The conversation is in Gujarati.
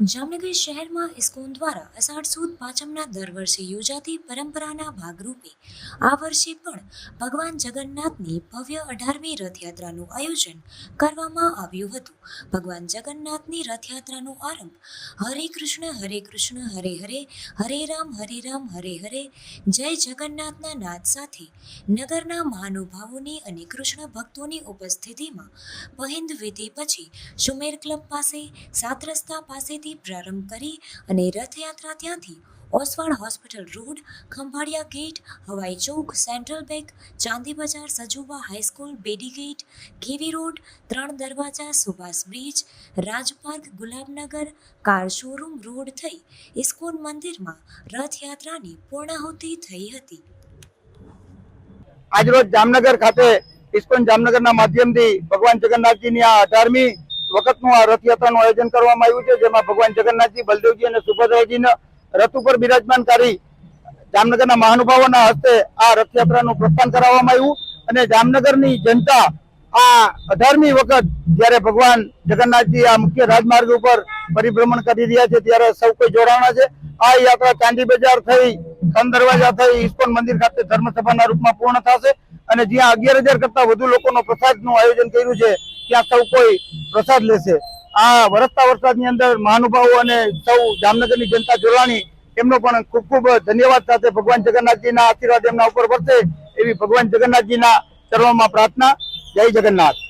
જામનગર શહેરમાં ઇસ્કોન દ્વારા અષાઢ સુદ પાંચમના દર વર્ષે યોજાતી પરંપરાના ભાગરૂપે આ વર્ષે પણ ભગવાન જગન્નાથની ભવ્ય અઢારમી રથયાત્રાનું આયોજન કરવામાં આવ્યું હતું. ભગવાન જગન્નાથની રથયાત્રાનો આરંભ હરે કૃષ્ણ હરે કૃષ્ણ, હરે હરે હરે રામ હરે રામ, હરે હરે, જય જગન્નાથના નાદ સાથે નગરના મહાનુભાવોની અને કૃષ્ણ ભક્તોની ઉપસ્થિતિમાં પહિંદ વિધિ પછી સુમેર ક્લબ પાસે, સાત રસ્તા પાસેથી પ્રારંભ કરી અને રથયાત્રા ત્યાંથી Oswad hospital road, Khambhalia gate, Havai Chowk, central bank, Chandi Bazaar, Sajuva high school, Bedi gate KV road, ત્રણ દરવાજા, Subhash bridge, Rajpark, Gulabnagar, car showroom road થઈ ઇસ્કોન મંદિરમાં રથયાત્રાની પૂર્ણાહુતિ થઈ હતી. આજરોજ જામનગર ખાતે ઇસ્કોન જામનગરના માધ્યમથી ભગવાન જગન્નાથજીની આ અઢારમી વખતનું આ રથયાત્રાનું આયોજન કરવામાં આવ્યું છે, જેમાં ભગવાન જગન્નાથજી, બલદેવજી અને સુભદ્રાજીને રથ ઉપર બિરાજમાન કરી જામનગરના મહાનુભાવોના હસ્તે આ રથયાત્રાનું પ્રસ્થાન કરાવવામાં આવ્યું અને જામનગરની જનતા આ અઢારમી વખત જ્યારે ભગવાન જગન્નાથજી આ મુખ્ય રાજમાર્ગ ઉપર પરિભ્રમણ કરી રહ્યા છે, ત્યારે સૌ કોઈ જોડાણા છે. આ યાત્રા ચાંદી બજાર થઈ ખન દરવાજા થઈ ઇસ્કોન મંદિર ખાતે ધર્મસભાના રૂપમાં પૂર્ણ થશે અને જ્યાં અગિયાર હજાર કરતા વધુ લોકોનો પ્રસાદનું આયોજન કર્યું છે ત્યાં સૌ કોઈ પ્રસાદ લેશે. આ વરસતા વરસાદની અંદર મહાનુભાવો અને સૌ જામનગરની જનતા જોડાણી, એમનો પણ ખૂબ ખૂબ ધન્યવાદ સાથે ભગવાન જગન્નાથજીના આશીર્વાદ એમના ઉપર વરસે એવી ભગવાન જગન્નાથજીના ચરણોમાં પ્રાર્થના. જય જગન્નાથ.